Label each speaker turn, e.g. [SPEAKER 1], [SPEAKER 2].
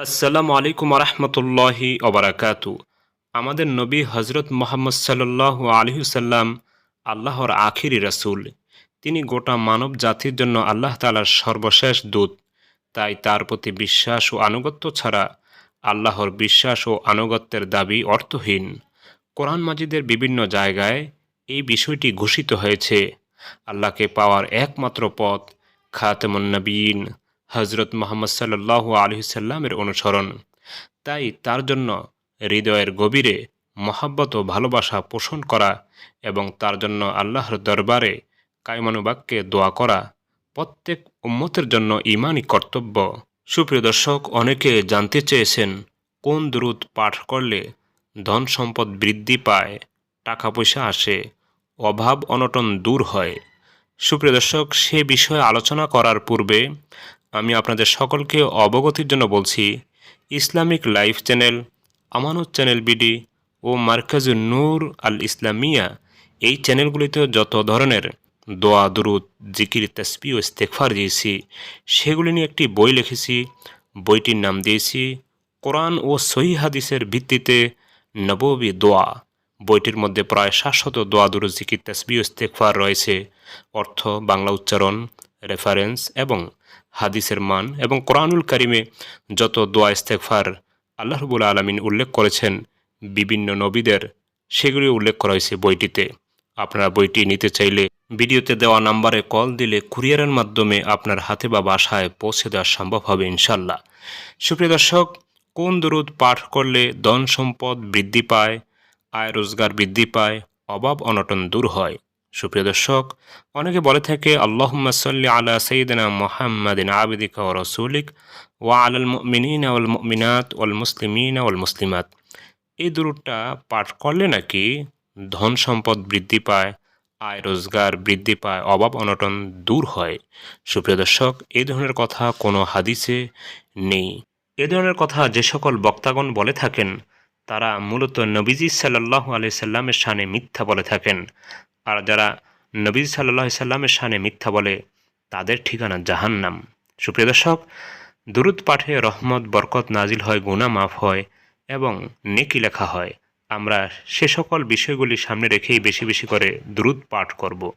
[SPEAKER 1] আসসালামু আলাইকুম রহমতুল্লাহি অবরাকাতু আমাদের নবী হজরত মোহাম্মদ সাল্লাহ আলহিসাল্লাম আল্লাহর আখিরি রাসূল। তিনি গোটা মানব জাতির জন্য আল্লাহ তালার সর্বশেষ দূত। তাই তার প্রতি বিশ্বাস ও আনুগত্য ছাড়া আল্লাহর বিশ্বাস ও আনুগত্যের দাবি অর্থহীন। কোরআন মাজিদের বিভিন্ন জায়গায় এই বিষয়টি ঘোষিত হয়েছে। আল্লাহকে পাওয়ার একমাত্র পথ খাতেমুন্নবীন হজরত মোহাম্মদ সাল্লাহ আলহিসাল্লামের অনুসরণ। তাই তার জন্য হৃদয়ের গভীরে মহাব্বত ও ভালোবাসা পোষণ করা এবং তার জন্য আল্লাহর দরবারে কায়মানুবাক্যে দোয়া করা প্রত্যেক উম্মতের জন্য ইমানই কর্তব্য। সুপ্রিয় দর্শক, অনেকে জানতে চেয়েছেন কোন দ্রুত পাঠ করলে ধন সম্পদ বৃদ্ধি পায় টাকা পয়সা আসে, অভাব অনটন দূর হয়? সুপ্রিয় দর্শক, সে বিষয়ে আলোচনা করার পূর্বে আমি আপনাদের সকলকে অবগতির জন্য বলছি, Islamic life channel, Amanat channel BD ও মার্কাজুল নূর আল ইসলামিয়া। এই চ্যানেলগুলিতে যত ধরনের দোয়া, দুরুদ, জিকির তসবি ও ইস্তেকফার দিয়েছি, সেগুলি নিয়ে একটি বই লিখেছি, বইটির নাম দিয়েছি, কোরআন ও সহি হাদিসের ভিত্তিতে নববী দোয়া। বইটির মধ্যে প্রায় সাতশত দোয়া, দুরুদ, জিকির তসবি ও ইস্তেকফার রয়েছে। অর্থ, বাংলা উচ্চারণ রেফারেন্স এবং হাদিসের মান এবং কোরআনুল কারিমে যত দোয়া ইস্তেকফার আল্লাহ রবুল আলমিন উল্লেখ করেছেন বিভিন্ন নবীদের, সেগুলি উল্লেখ করা হয়েছে বইটিতে। আপনারা বইটি নিতে চাইলে ভিডিওতে দেওয়া নাম্বারে কল দিলে কুরিয়ারের মাধ্যমে আপনার হাতে বা বাসায় পৌঁছে দেওয়া সম্ভব হবে ইনশাল্লাহ সুপ্রিয় দর্শক, কোন দরুদ পাঠ করলে ধন সম্পদ বৃদ্ধি পায়, আয় রোজগার বৃদ্ধি পায়, অভাব অনটন দূর হয়? সুপ্রিয় দর্শক, অনেকে বলে থাকে, আল্লাহুম্মা সাল্লি আলা সঈদিনা মোহাম্মদিন আবিদিকা ও রসুলিক ওয়া আলাল মিনীন ওয়াল মিনাত ওয়াল মুসলিমিন ওয়াল মুসলিমাত। এই দুরুদটা পাঠ করলে নাকি ধন সম্পদ বৃদ্ধি পায়, আয় রোজগার বৃদ্ধি পায়, অভাব অনটন দূর হয়। সুপ্রিয় দর্শক এই ধরনের কথা কোনো হাদিসে নেই। এ ধরনের কথা যে সকল বক্তাগণ বলে থাকেন, তারা মূলত নবীজি সাল্লাহ আলি সাল্লামের শানে মিথ্যা বলে থাকেন। আর যারা নবী সাল্লাহ সাল্লামের সানে মিথ্যা বলে, তাদের ঠিকানা জাহান্নাম। সুপ্রিয় দর্শক, দুরুদ পাঠে রহমত, বরকত নাজিল হয় গুণা মাফ হয় এবং নেকি লেখা হয়। আমরা সে সকল বিষয়গুলি সামনে রেখেই বেশি বেশি করে দ্রুত পাঠ করব।